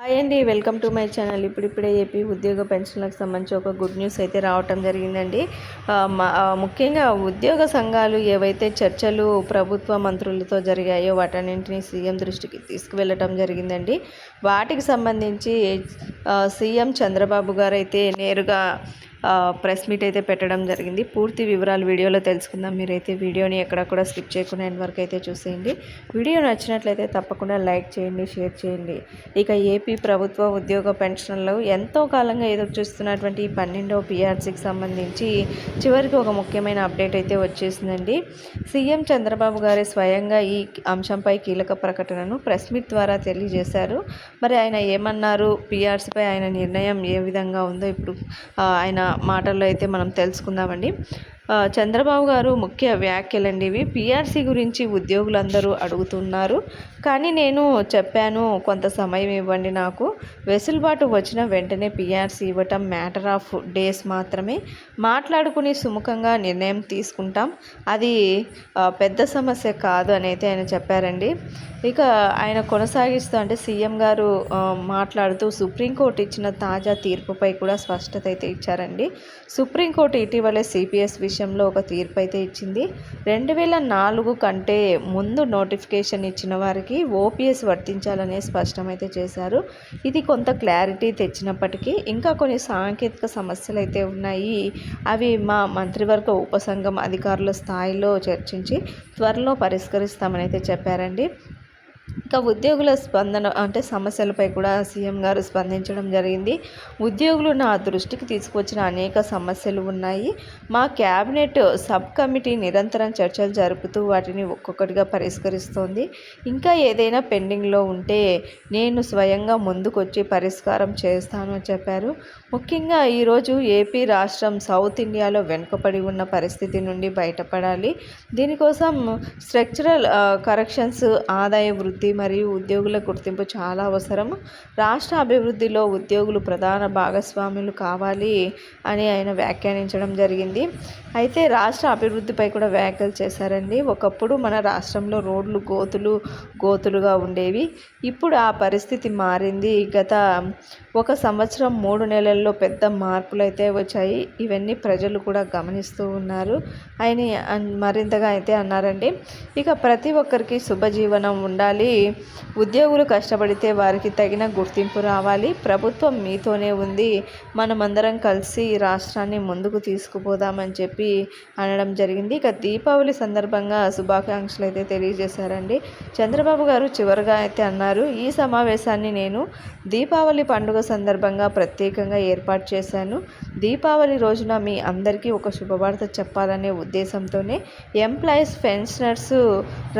Hi అండి welcome to my channel. ఇప్పుడిప్పుడే AP ఉద్యోగ పెన్షన్లకు సంబంధించి ఒక గుడ్ న్యూస్ అయితే రావటం జరిగిందండి. ముఖ్యంగా ఉద్యోగ సంఘాలు ఏవైతే చర్చలు ప్రభుత్వ మంత్రులతో జరిగాయో వాటన్నింటినీ సీఎం దృష్టికి తీసుకువెళ్ళటం జరిగిందండి. వాటికి సంబంధించి సీఎం చంద్రబాబు గారు అయితే నేరుగా ప్రెస్ మీట్ అయితే పెట్టడం జరిగింది. పూర్తి వివరాలు వీడియోలో తెలుసుకుందాం. మీరైతే వీడియోని ఎక్కడక్కడ స్కిప్ చేయకుండా ఎండ్ వరకు అయితే చూసేయండి. వీడియో నచ్చినట్లయితే తప్పకుండా లైక్ చేయండి షేర్ చేయండి. ఇక ఏపీ ప్రభుత్వ ఉద్యోగ పెన్షన్లు ఎంతో కాలంగా ఎదురు చూస్తున్నటువంటి పన్నెండవ పీఆర్సీకి సంబంధించి చివరికి ఒక ముఖ్యమైన అప్డేట్ అయితే వచ్చేసిందండి. సీఎం చంద్రబాబు గారి స్వయంగా ఈ అంశంపై కీలక ప్రకటనను ప్రెస్ మీట్ ద్వారా తెలియజేశారు. మరి ఆయన ఏమన్నారు? పిఆర్సీపై ఆయన నిర్ణయం ఏ విధంగా ఉందో ఇప్పుడు ఆయన మాటల్లో అయితే మనం తెలుసుకుందామండి. చంద్రబాబు గారు ముఖ్య వ్యాఖ్యలండి ఇవి పిఆర్సీ గురించి ఉద్యోగులందరూ అడుగుతున్నారు. కానీ నేను చెప్పాను కొంత సమయం ఇవ్వండి నాకు. వెసులుబాటు వచ్చిన వెంటనే పిఆర్సీ ఇవ్వటం మ్యాటర్ ఆఫ్ డేస్ మాత్రమే. మాట్లాడుకుని సుముఖంగా నిర్ణయం తీసుకుంటాం. అది పెద్ద సమస్య కాదు అని అయితే ఆయన చెప్పారండి. ఇక ఆయన కొనసాగిస్తూ అంటే సీఎం గారు మాట్లాడుతూ సుప్రీంకోర్టు ఇచ్చిన తాజా తీర్పుపై కూడా స్పష్టత అయితే ఇచ్చారండి. సుప్రీంకోర్టు ఇటీవలే సిపిఎస్ విషయం విషయంలో ఒక తీర్పు అయితే ఇచ్చింది. రెండు వేల నాలుగు కంటే ముందు నోటిఫికేషన్ ఇచ్చిన వారికి ఓపీఎస్ వర్తించాలనే స్పష్టమైతే చేశారు. ఇది కొంత క్లారిటీ తెచ్చినప్పటికీ ఇంకా కొన్ని సాంకేతిక సమస్యలు అయితే ఉన్నాయి. అవి మా మంత్రివర్గ ఉపసంఘం అధికారుల స్థాయిలో చర్చించి త్వరలో పరిష్కరిస్తామని అయితే చెప్పారండి. ఇంకా ఉద్యోగుల స్పందన అంటే సమస్యలపై కూడా సీఎం గారు స్పందించడం జరిగింది. ఉద్యోగులు నా దృష్టికి తీసుకొచ్చిన అనేక సమస్యలు ఉన్నాయి. మా క్యాబినెట్ సబ్ కమిటీ నిరంతరం చర్చలు జరుపుతూ వాటిని ఒక్కొక్కటిగా పరిష్కరిస్తోంది. ఇంకా ఏదైనా పెండింగ్లో ఉంటే నేను స్వయంగా ముందుకొచ్చి పరిష్కారం చేస్తాను అని చెప్పారు. ముఖ్యంగా ఈరోజు ఏపీ రాష్ట్రం సౌత్ ఇండియాలో వెనుకబడి ఉన్న పరిస్థితి నుండి బయటపడాలి. దీనికోసం స్ట్రక్చరల్ కరెక్షన్స్ ఆదాయ వృద్ధి మరియు ఉద్యోగుల గుర్తింపు చాలా అవసరం. రాష్ట్ర అభివృద్ధిలో ఉద్యోగులు ప్రధాన భాగస్వాములు కావాలి అని ఆయన వ్యాఖ్యానించడం జరిగింది. అయితే రాష్ట్ర అభివృద్ధిపై కూడా వ్యాఖ్యలు చేశారండి. ఒకప్పుడు మన రాష్ట్రంలో రోడ్లు గోతులు గోతులుగా ఉండేవి. ఇప్పుడు ఆ పరిస్థితి మారింది. గత ఒక సంవత్సరం మూడు నెలల్లో పెద్ద మార్పులు అయితే వచ్చాయి. ఇవన్నీ ప్రజలు కూడా గమనిస్తూ ఉన్నారు. ఆయన మరింతగా అయితే అన్నారండి. ఇక ప్రతి ఒక్కరికి శుభజీవనం ఉండాలి. ఉద్యోగులు కష్టపడితే వారికి తగిన గుర్తింపు రావాలి. ప్రభుత్వం మీతోనే ఉంది. మనమందరం కలిసి రాష్ట్రాన్ని ముందుకు తీసుకుపోదామని చెప్పి అనడం జరిగింది. ఇక దీపావళి సందర్భంగా శుభాకాంక్షలు అయితే తెలియజేశారండి. చంద్రబాబు గారు చివరిగా అయితే అన్నారు ఈ సమావేశాన్ని నేను దీపావళి పండుగ సందర్భంగా ప్రత్యేకంగా ఏర్పాటు చేశాను. దీపావళి రోజున మీ అందరికీ ఒక శుభవార్త చెప్పాలనే ఉద్దేశంతోనే ఎంప్లాయీస్ పెన్షనర్స్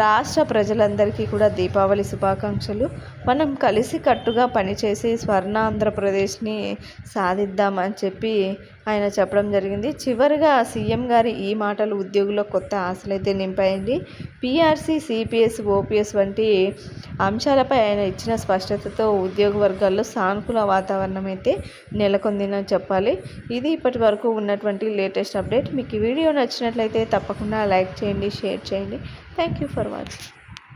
రాష్ట్ర ప్రజలందరికీ కూడా దీపావళి శుభాకాంక్షలు. మనం కలిసి కట్టుగా పనిచేసి స్వర్ణ ఆంధ్రప్రదేశ్ని సాధిద్దామని చెప్పి ఆయన చెప్పడం జరిగింది. చివరిగా సీఎం గారి ఈ మాటలు ఉద్యోగుల కొత్త ఆశలైతే నింపాయండి. పీఆర్సీ సిపిఎస్ ఓపీఎస్ వంటి అంశాలపై ఆయన ఇచ్చిన స్పష్టతతో ఉద్యోగ వర్గాల్లో సానుకూల వాతావరణం అయితే నెలకొందని చెప్పాలి. ఇది ఇప్పటి వరకు ఉన్నటువంటి లేటెస్ట్ అప్డేట్. మీకు ఈ వీడియో నచ్చినట్లయితే తప్పకుండా లైక్ చేయండి షేర్ చేయండి. Thank you for watching.